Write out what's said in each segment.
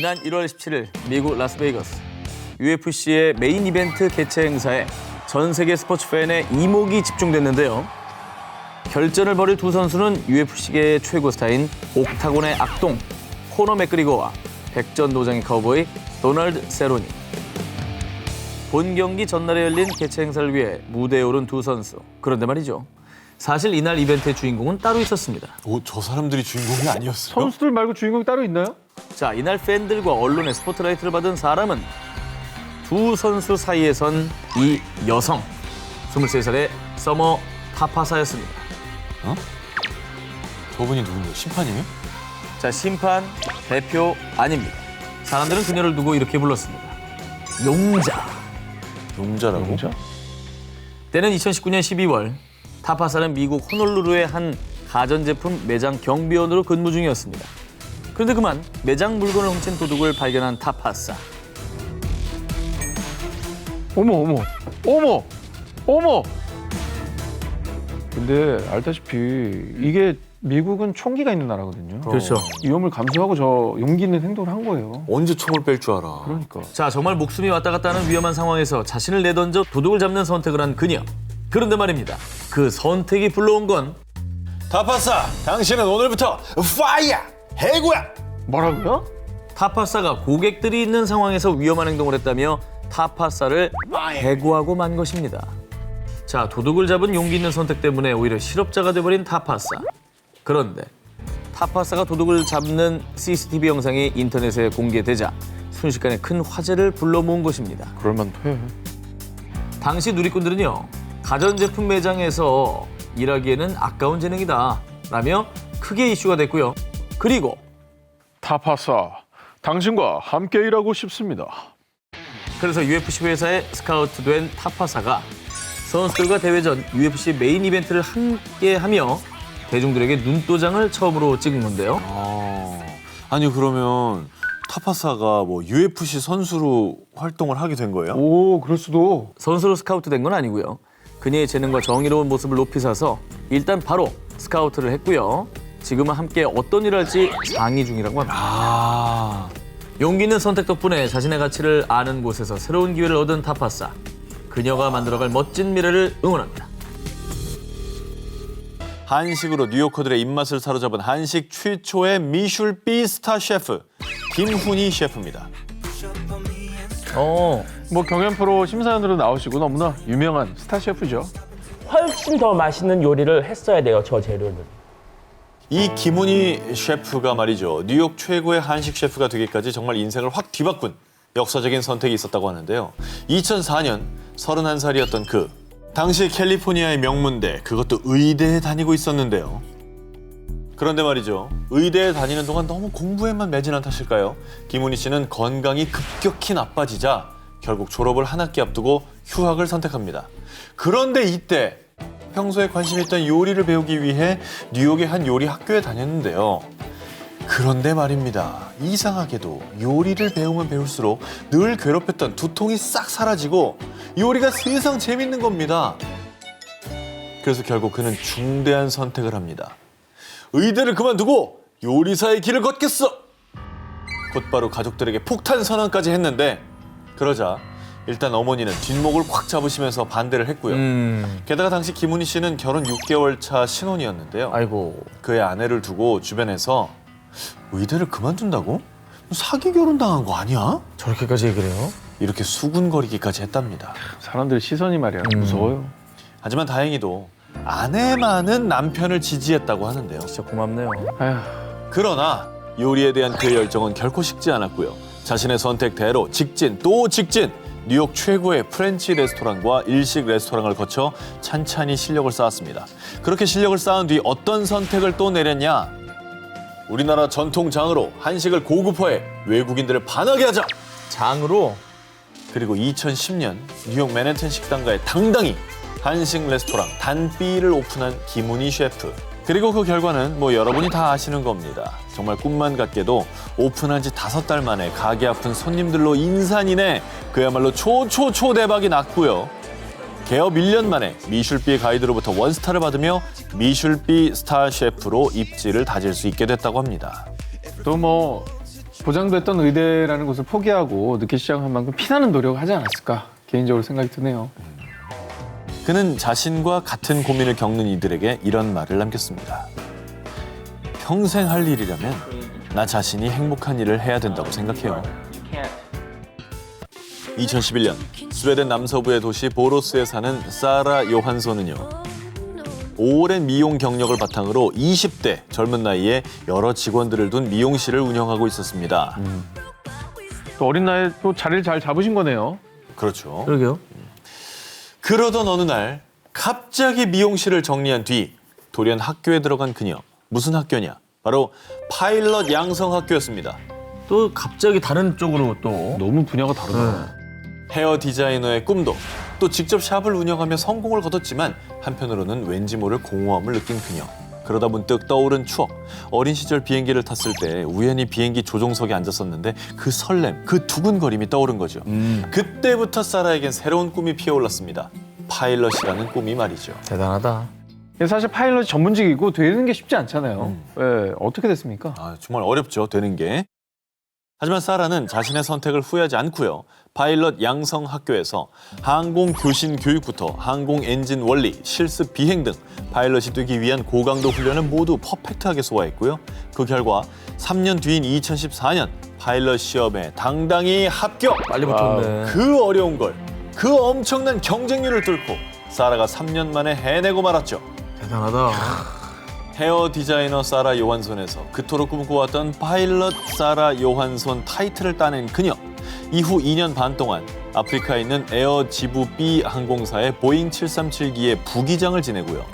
지난 1월 17일 미국 라스베이거스 UFC의 메인 이벤트 개최 행사에 전 세계 스포츠 팬의 이목이 집중됐는데요. 결전을 벌일 두 선수는 UFC계의 최고 스타인 옥타곤의 악동 코너 맥그리거와 백전도장의 카우보이 도널드 세로니. 본 경기 전날에 열린 개최 행사를 위해 무대에 오른 두 선수. 그런데 말이죠. 사실 이날 이벤트의 주인공은 따로 있었습니다. 오, 저 사람들이 주인공이 아니었어요? 선수들 말고 주인공이 따로 있나요? 자, 이날 팬들과 언론의 스포트라이트를 받은 사람은 두 선수 사이에 선 이 여성, 23살의 서머 타파사였습니다. 저분이 누군데요? 심판이에요? 자, 심판, 대표 아닙니다. 사람들은 그녀를 두고 이렇게 불렀습니다. 용자. 용자라고? 때는 2019년 12월 타파사는 미국 호놀루루의 한 가전제품 매장 경비원으로 근무 중이었습니다. 그런데 그만 매장 물건을 훔친 도둑을 발견한 타파사. 어머 어머 어머 어머. 근데 알다시피 이게 미국은 총기가 있는 나라거든요. 그렇죠. 위험을 감수하고 저 용기 있는 행동을 한 거예요. 언제 총을 뺄 줄 알아? 그러니까. 자, 정말 목숨이 왔다 갔다 하는 위험한 상황에서 자신을 내던져 도둑을 잡는 선택을 한 그녀. 그런데 말입니다. 그 선택이 불러온 건 다파사, 당신은 오늘부터 파이어! 해고야! 뭐라고요? 타파사가 고객들이 있는 상황에서 위험한 행동을 했다며 타파사를 해고하고 만 것입니다. 자, 도둑을 잡은 용기 있는 선택 때문에 오히려 실업자가 돼버린 타파사. 그런데 타파사가 도둑을 잡는 CCTV 영상이 인터넷에 공개되자 순식간에 큰 화제를 불러 모은 것입니다. 그럴만해. 당시 누리꾼들은요 가전제품 매장에서 일하기에는 아까운 재능이다 라며 크게 이슈가 됐고요 그리고 타파사, 당신과 함께 일하고 싶습니다. 그래서 UFC 회사에 스카우트된 타파사가 선수들과 대회 전 UFC 메인 이벤트를 함께 하며 대중들에게 눈도장을 처음으로 찍은 건데요 아, 아니 그러면 타파사가 뭐 UFC 선수로 활동을 하게 된 거예요? 오, 그럴 수도. 선수로 스카우트 된 건 아니고요 그녀의 재능과 정의로운 모습을 높이 사서 일단 바로 스카우트를 했고요 지금은 함께 어떤 일을 할지 상의 중이라고 합니다 아, 용기 있는 선택 덕분에 자신의 가치를 아는 곳에서 새로운 기회를 얻은 타파사. 그녀가 만들어갈 멋진 미래를 응원합니다. 한식으로 뉴요커들의 입맛을 사로잡은 한식 최초의 미슐비 스타 셰프 김훈희 셰프입니다. 어, 뭐 경연 프로 심사위원으로 나오시고 너무나 유명한 스타 셰프죠. 훨씬 더 맛있는 요리를 했어야 돼요, 저 재료는. 이 김훈희 셰프가 말이죠. 뉴욕 최고의 한식 셰프가 되기까지 정말 인생을 확 뒤바꾼 역사적인 선택이 있었다고 하는데요. 2004년 31살이었던 그 당시 캘리포니아의 명문대 그것도 의대에 다니고 있었는데요. 그런데 말이죠. 의대에 다니는 동안 너무 공부에만 매진한 탓일까요? 김훈희 씨는 건강이 급격히 나빠지자 결국 졸업을 한 학기 앞두고 휴학을 선택합니다. 그런데 이때 평소에 관심 있던 요리를 배우기 위해 뉴욕의 한 요리 학교에 다녔는데요. 그런데 말입니다. 이상하게도 요리를 배우면 배울수록 늘 괴롭혔던 두통이 싹 사라지고 요리가 세상 재밌는 겁니다. 그래서 결국 그는 중대한 선택을 합니다. 의대를 그만두고 요리사의 길을 걷겠어. 곧바로 가족들에게 폭탄 선언까지 했는데 그러자 일단 어머니는 뒷목을 꽉 잡으시면서 반대를 했고요. 음, 게다가 당시 김훈희 씨는 결혼 6개월 차 신혼이었는데요. 아이고. 그의 아내를 두고 주변에서 의대를 그만둔다고? 사기 결혼 당한 거 아니야? 저렇게까지 얘기를 해요? 이렇게 수군거리기까지 했답니다. 사람들 시선이 말이야 무서워요. 하지만 다행히도 아내만은 남편을 지지했다고 하는데요. 진짜 고맙네요. 아휴, 그러나 요리에 대한 그의 열정은 결코 식지 않았고요. 자신의 선택대로 직진 또 직진 뉴욕 최고의 프렌치 레스토랑과 일식 레스토랑을 거쳐 찬찬히 실력을 쌓았습니다. 그렇게 실력을 쌓은 뒤 어떤 선택을 또 내렸냐? 우리나라 전통 장으로 한식을 고급화해 외국인들을 반하게 하자. 장으로 그리고 2010년 뉴욕 맨해튼 식당가에 당당히 한식 레스토랑 단삐를 오픈한 김훈희 셰프. 그리고 그 결과는 뭐 여러분이 다 아시는 겁니다. 정말 꿈만 같게도 오픈한 지 다섯 달 만에 가게 아픈 손님들로 인산이네 그야말로 초초초 대박이 났고요. 개업 1년 만에 미슐비 가이드로부터 원스타를 받으며 미슐비 스타 셰프로 입지를 다질 수 있게 됐다고 합니다. 또 뭐 보장됐던 의대라는 것을 포기하고 늦게 시작한 만큼 피나는 노력을 하지 않았을까 개인적으로 생각이 드네요. 그는 자신과 같은 고민을 겪는 이들에게 이런 말을 남겼습니다. 평생 할 일이라면 나 자신이 행복한 일을 해야 된다고 생각해요. 2011년 스웨덴 남서부의 도시 보로스에 사는 사라 요한손은요. 오랜 미용 경력을 바탕으로 20대 젊은 나이에 여러 직원들을 둔 미용실을 운영하고 있었습니다. 또 어린 나이에 또 자리를 잘 잡으신 거네요. 그렇죠. 그러게요. 그러던 어느 날 갑자기 미용실을 정리한 뒤 돌연 학교에 들어간 그녀. 무슨 학교냐? 바로 파일럿 양성학교였습니다. 또 갑자기 다른 쪽으로 또. 너무 분야가 다르다. 헤어 디자이너의 꿈도 또 직접 샵을 운영하며 성공을 거뒀지만 한편으로는 왠지 모를 공허함을 느낀 그녀. 그러다 문득 떠오른 추억. 어린 시절 비행기를 탔을 때 우연히 비행기 조종석에 앉았었는데 그 설렘, 그 두근거림이 떠오른 거죠. 음, 그때부터 사라에겐 새로운 꿈이 피어올랐습니다. 파일럿이라는 꿈이 말이죠. 대단하다. 사실 파일럿이 전문직이고 되는 게 쉽지 않잖아요. 예, 어떻게 됐습니까? 아, 정말 어렵죠, 되는 게. 하지만 사라는 자신의 선택을 후회하지 않고요. 파일럿 양성 학교에서 항공 교신 교육부터 항공 엔진 원리, 실습 비행 등 파일럿이 되기 위한 고강도 훈련을 모두 퍼펙트하게 소화했고요. 그 결과 3년 뒤인 2014년 파일럿 시험에 당당히 합격. 빨리 붙었네. 그 어려운 걸, 그 엄청난 경쟁률을 뚫고 사라가 3년 만에 해내고 말았죠. 대단하다. 헤어 디자이너 사라 요한손에서 그토록 꿈꿔왔던 파일럿 사라 요한손 타이틀을 따낸 그녀. 이후 2년 반 동안 아프리카에 있는 에어 지부 B 항공사의 보잉 737기의 부기장을 지내고요.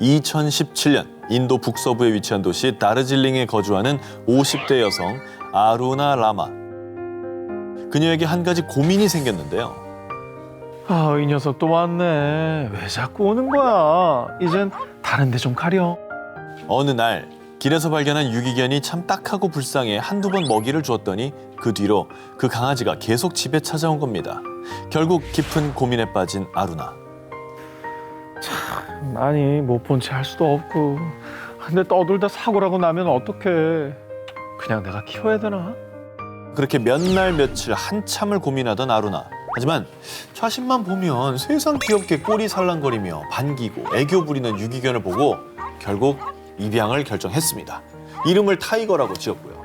2017년 인도 북서부에 위치한 도시 다르질링에 거주하는 50대 여성 아루나 라마. 그녀에게 한 가지 고민이 생겼는데요. 아, 이 녀석 또 왔네. 왜 자꾸 오는 거야? 이젠 다른 데 좀 가려. 어느 날 길에서 발견한 유기견이 참 딱하고 불쌍해 한두 번 먹이를 주었더니 그 뒤로 그 강아지가 계속 집에 찾아온 겁니다. 결국 깊은 고민에 빠진 아루나. 아니, 못 본 채 할 수도 없고. 근데 떠들다 사고라고 나면 어떡해. 그냥 내가 키워야 되나? 그렇게 몇 날 며칠 한참을 고민하던 아루나. 하지만 자신만 보면 세상 귀엽게 꼬리 살랑거리며 반기고 애교 부리는 유기견을 보고 결국 입양을 결정했습니다. 이름을 타이거라고 지었고요.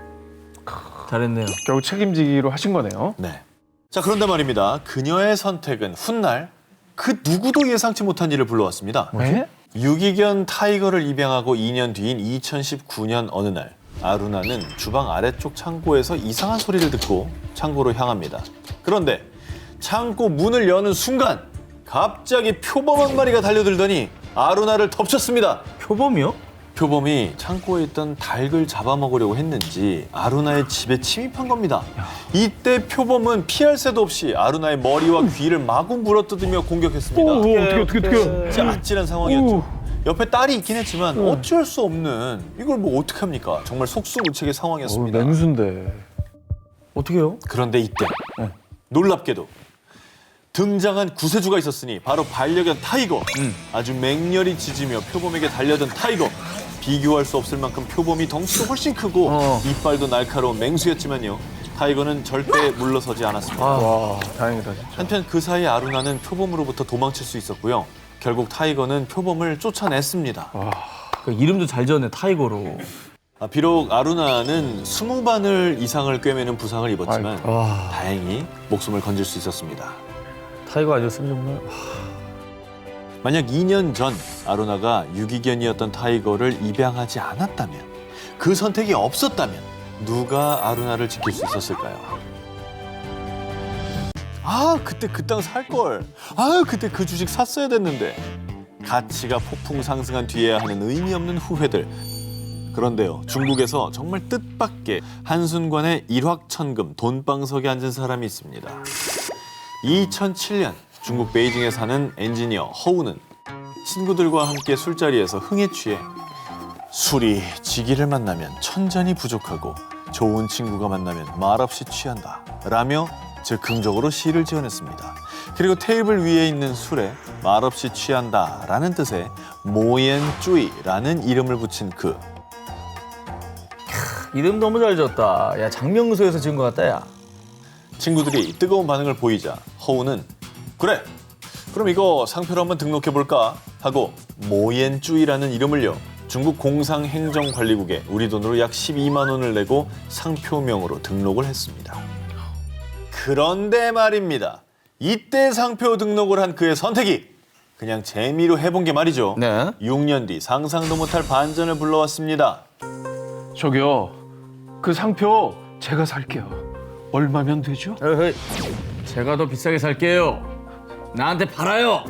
잘했네요. 결국 책임지기로 하신 거네요. 네. 자, 그런데 말입니다. 그녀의 선택은 훗날 그 누구도 예상치 못한 일을 불러왔습니다. 네? 유기견 타이거를 입양하고 2년 뒤인 2019년 어느 날 아루나는 주방 아래쪽 창고에서 이상한 소리를 듣고 창고로 향합니다. 그런데 창고 문을 여는 순간 갑자기 표범 한 마리가 달려들더니 아루나를 덮쳤습니다. 표범이요? 표범이 창고에 있던 닭을 잡아먹으려고 했는지 아루나의 집에 침입한 겁니다. 이때 표범은 피할 새도 없이 아루나의 머리와 귀를 마구 물어뜯으며 공격했습니다. 오, 어떻게, 어떻게, 어떻게. 진짜 아찔한 상황이었죠. 오. 옆에 딸이 있긴 했지만 어쩔 수 없는 이걸 뭐 어떡합니까? 정말 속수무책의 어, 상황이었습니다. 맹수인데. 어떻게요? 그런데 이때 놀랍게도 등장한 구세주가 있었으니 바로 반려견 타이거. 아주 맹렬히 짖으며 표범에게 달려든 타이거. 비교할 수 없을 만큼 표범이 덩치도 훨씬 크고 어. 이빨도 날카로운 맹수였지만요. 타이거는 절대 물러서지 않았습니다. 와, 다행이다, 진짜. 한편 그 사이 아루나는 표범으로부터 도망칠 수 있었고요. 결국 타이거는 표범을 쫓아냈습니다. 그 이름도 잘 지었네 타이거로. 아, 비록 아루나는 스무 바늘 이상을 꿰매는 부상을 입었지만 와 다행히 목숨을 건질 수 있었습니다. 타이거 아니었으면 정말. 만약 2년 전 아루나가 유기견이었던 타이거를 입양하지 않았다면 그 선택이 없었다면 누가 아루나를 지킬 수 있었을까요? 아 그때 그 땅 살 걸. 아 그때 그 주식 샀어야 됐는데. 가치가 폭풍 상승한 뒤에야 하는 의미 없는 후회들. 그런데요 중국에서 정말 뜻밖의 한순간에 일확천금 돈방석에 앉은 사람이 있습니다. 2007년 중국 베이징에 사는 엔지니어 허우는 친구들과 함께 술자리에서 흥에 취해 술이 지기를 만나면 천잔이 부족하고 좋은 친구가 만나면 말없이 취한다 라며 즉흥적으로 시를 지어냈습니다. 그리고 테이블 위에 있는 술에 말없이 취한다 라는 뜻의 모옌쭈이라는 이름을 붙인 그 이름 너무 잘 지었다. 야 장명소에서 지은 것 같다 야. 친구들이 뜨거운 반응을 보이자 허우는 그래 그럼 이거 상표로 한번 등록해 볼까 하고 모옌쭈이라는 이름을요 중국 공상행정관리국에 우리 돈으로 약 12만 원을 내고 상표명으로 등록을 했습니다. 그런데 말입니다. 이때 상표 등록을 한 그의 선택이 그냥 재미로 해본 게 말이죠. 네. 6년 뒤 상상도 못할 반전을 불러왔습니다. 저기요, 그 상표 제가 살게요. 얼마면 되죠? 에헤이, 제가 더 비싸게 살게요. 나한테 팔아요.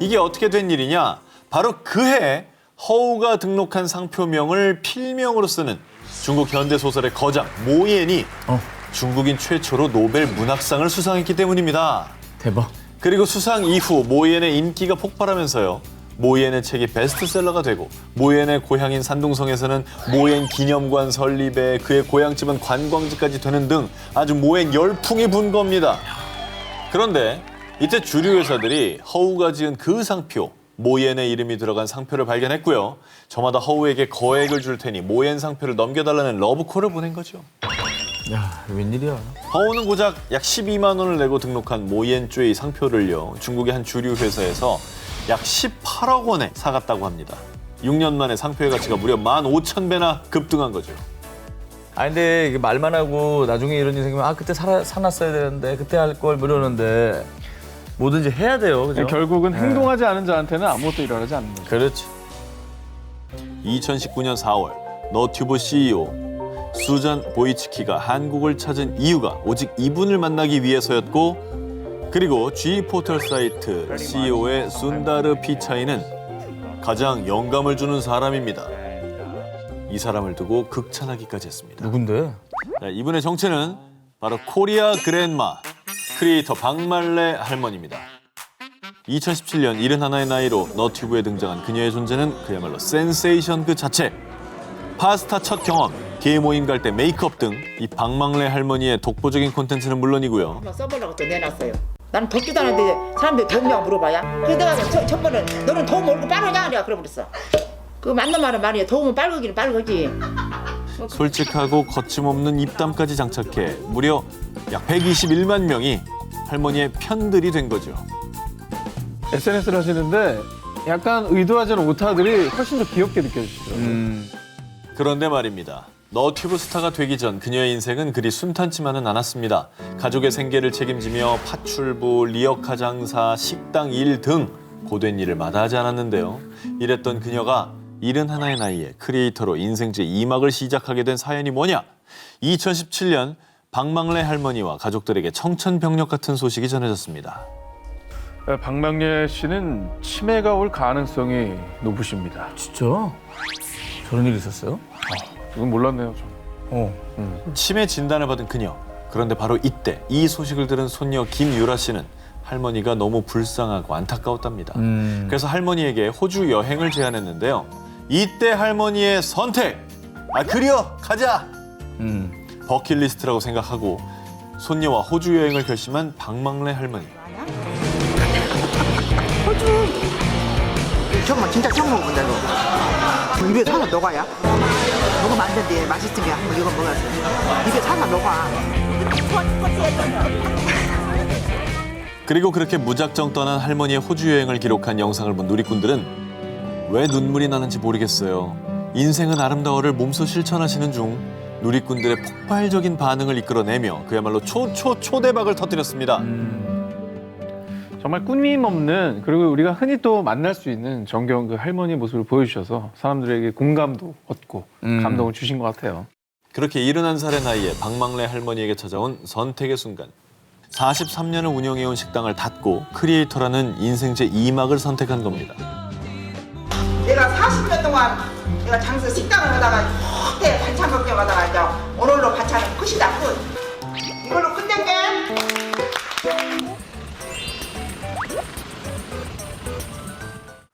이게 어떻게 된 일이냐? 바로 그해 허우가 등록한 상표명을 필명으로 쓰는 중국 현대 소설의 거장 모옌이 어. 중국인 최초로 노벨 문학상을 수상했기 때문입니다. 대박. 그리고 수상 이후 모옌의 인기가 폭발하면서요. 모옌의 책이 베스트셀러가 되고 모옌의 고향인 산둥성에서는 모옌 기념관 설립에 그의 고향집은 관광지까지 되는 등 아주 모옌 열풍이 분 겁니다. 그런데 이때 주류 회사들이 허우가 지은 그 상표 모옌의 이름이 들어간 상표를 발견했고요. 저마다 허우에게 거액을 줄 테니 모옌 상표를 넘겨달라는 러브콜을 보낸 거죠. 야 웬일이야. 허우는 고작 약 12만 원을 내고 등록한 모옌쭈의 상표를요 중국의 한 주류 회사에서 약 18억 원에 사갔다고 합니다. 6년 만에 상표의 가치가 무려 15,000배나 급등한 거죠. 아 근데 이게 말만 하고 나중에 이런 일 생기면 아 그때 사, 사놨어야 되는데 그때 할걸 이러는데 뭐든지 해야 돼요. 그죠? 결국은 네. 행동하지 않은 자한테는 아무것도 일어나지 않는 거죠. 그렇지. 2019년 4월 너튜브 CEO 수잔 보이츠키가 한국을 찾은 이유가 오직 이분을 만나기 위해서였고 그리고 G 포털 사이트 CEO의 순다르 피차이는 가장 영감을 주는 사람입니다. 이 사람을 두고 극찬하기까지 했습니다. 누군데? 네, 이분의 정체는 바로 코리아 그랜마 크리에이터 박말레 할머니입니다. 2017년 71의 나이로 너튜브에 등장한 그녀의 존재는 그야말로 센세이션 그 자체. 파스타 첫 경험, 개 모임 갈 때 메이크업 등 이 박말레 할머니의 독보적인 콘텐츠는 물론이고요. 한번 써보려고 또 내놨어요. 나는 덥지도 않은데 사람들이 덥냐고 물어봐야. 그래서 내가 첫, 첫 번은 너는 더우면 얼굴 빨개냐? 내가 그래버렸어. 그 맞는 말은 말이야. 더우면 빨개기는 빨개지. 솔직하고 거침없는 입담까지 장착해 무려 약 121만 명이 할머니의 편들이 된 거죠. SNS를 하시는데 약간 의도하지 않은 오타들이 훨씬 더 귀엽게 느껴지시더라고요. 음. 그런데 말입니다. 너튜브 스타가 되기 전 그녀의 인생은 그리 순탄치만은 않았습니다. 가족의 생계를 책임지며 파출부, 리어카 장사, 식당 일 등 고된 일을 마다하지 않았는데요. 이랬던 그녀가 71의 나이에 크리에이터로 인생 제2막을 시작하게 된 사연이 뭐냐? 2017년 박망래 할머니와 가족들에게 청천벽력 같은 소식이 전해졌습니다. 네, 박명래 씨는 치매가 올 가능성이 높으십니다. 진짜? 저런 일이 있었어요? 이건 몰랐네요. 저는. 어. 치매 진단을 받은 그녀. 그런데 바로 이때 이 소식을 들은 손녀 김유라 씨는 할머니가 너무 불쌍하고 안타까웠답니다. 음. 그래서 할머니에게 호주 여행을 제안했는데요. 이때 할머니의 선택! 아, 그려! 가자! 음. 버킷리스트라고 생각하고 손녀와 호주 여행을 결심한 박망래 할머니. 정말 진짜 처음 먹어본다 너 입에 녹아야 먹으면 안 된대. 맛있으면. 한번 이거 먹었어 입에 살아 녹아. 그리고 그렇게 무작정 떠난 할머니의 호주 여행을 기록한 영상을 본 누리꾼들은 왜 눈물이 나는지 모르겠어요. 인생은 아름다워를 몸소 실천하시는 중 누리꾼들의 폭발적인 반응을 이끌어내며 그야말로 초초 초대박을 터뜨렸습니다. 정말 꾸밈 없는 그리고 우리가 흔히 또 만날 수 있는 정겨운 그 할머니 모습을 보여주셔서 사람들에게 공감도 얻고 음. 감동을 주신 것 같아요. 그렇게 71살의 나이에 박망래 할머니에게 찾아온 선택의 순간. 43년을 운영해온 식당을 닫고 크리에이터라는 인생 제2막을 선택한 겁니다. 내가 40년 동안 내가 장사 식당을 하다가 그때 반찬 걱정하다가 이제 오늘로 반찬은 끝이다 끝 이걸로 끝낼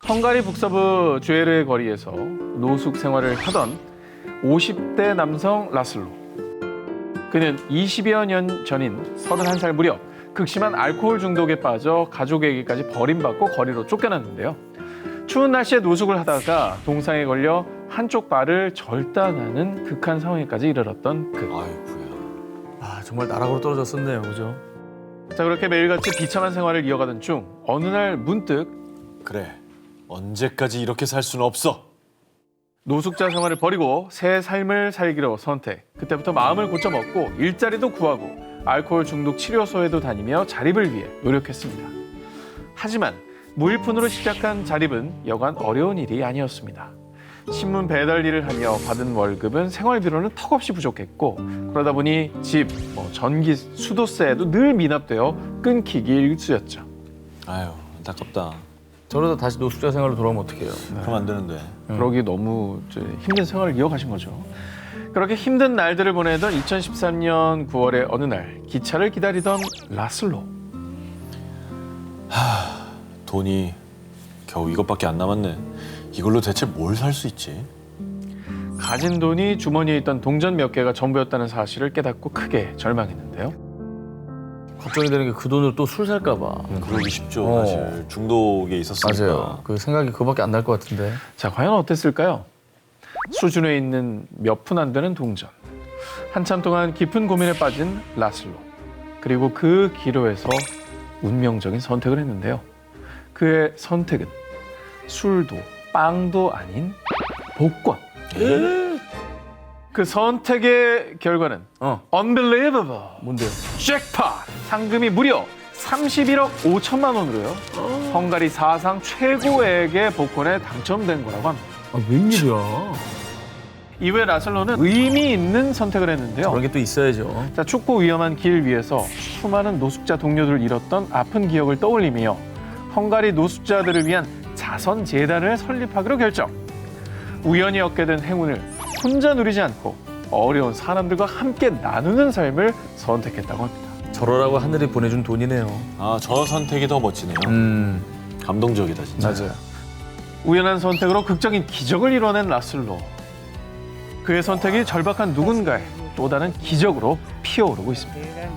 헝가리 북서부 주에르의 거리에서 노숙 생활을 하던 50대 남성 라슬로. 그는 20여 년 전인 31살 무렵 극심한 알코올 중독에 빠져 가족에게까지 버림받고 거리로 쫓겨났는데요. 추운 날씨에 노숙을 하다가 동상에 걸려 한쪽 발을 절단하는 극한 상황에까지 이르렀던 그. 아이고야. 아 정말 나락으로 떨어졌었네요, 그죠? 자 그렇게 매일같이 비참한 생활을 이어가던 중 어느 날 문득 그래. 언제까지 이렇게 살 수는 없어. 노숙자 생활을 버리고 새 삶을 살기로 선택. 그때부터 마음을 고쳐먹고 일자리도 구하고 알코올 중독 치료소에도 다니며 자립을 위해 노력했습니다. 하지만 무일푼으로 시작한 자립은 여간 어려운 일이 아니었습니다. 신문 배달 일을 하며 받은 월급은 생활비로는 턱없이 부족했고 그러다 보니 집, 뭐 전기, 수도세에도 늘 미납되어 끊기기 일쑤였죠. 아유, 안타깝다. 저러다 다시 노숙자 생활로 돌아오면 어떡해요? 그럼 안 되는데. 그러기 너무 이제 힘든 생활을 이어가신 거죠. 그렇게 힘든 날들을 보내던 2013년 9월의 어느 날 기차를 기다리던 라슬로. 돈이 겨우 이것밖에 안 남았네. 이걸로 대체 뭘 살 수 있지? 가진 돈이 주머니에 있던 동전 몇 개가 전부였다는 사실을 깨닫고 크게 절망했는데요. 걱정이 되는 게 그 돈으로 또 술 살까 봐. 그러기 쉽죠, 어. 사실. 중독에 있었으니까. 맞아요. 그 생각이 그거밖에 안 날 것 같은데. 자, 과연 어땠을까요? 수준에 있는 몇 푼 안 되는 동전. 한참 동안 깊은 고민에 빠진 라슬로. 그리고 그 기로에서 운명적인 선택을 했는데요. 그의 선택은 술도 빵도 아닌 복권. 그 선택의 결과는 어. unbelievable. 뭔데요? 잭팟! 상금이 무려 31억 5천만 원으로요. 헝가리 사상 최고액의 복권에 당첨된 거라고 합니다. 아, 웬일이야? 이후에 라슬로는 의미 있는 선택을 했는데요. 그런 게 또 있어야죠. 자, 춥고 위험한 길 위에서 수많은 노숙자 동료들을 잃었던 아픈 기억을 떠올리며 헝가리 노숙자들을 위한 자선 재단을 설립하기로 결정. 우연히 얻게 된 행운을 혼자 누리지 않고 어려운 사람들과 함께 나누는 삶을 선택했다고 합니다. 저러라고 하늘이 보내준 돈이네요. 아, 저 선택이 더 멋지네요. 음, 감동적이다, 진짜. 맞아요. 우연한 선택으로 극적인 기적을 이뤄낸 라슬로. 그의 선택이 절박한 누군가의 또 다른 기적으로 피어오르고 있습니다.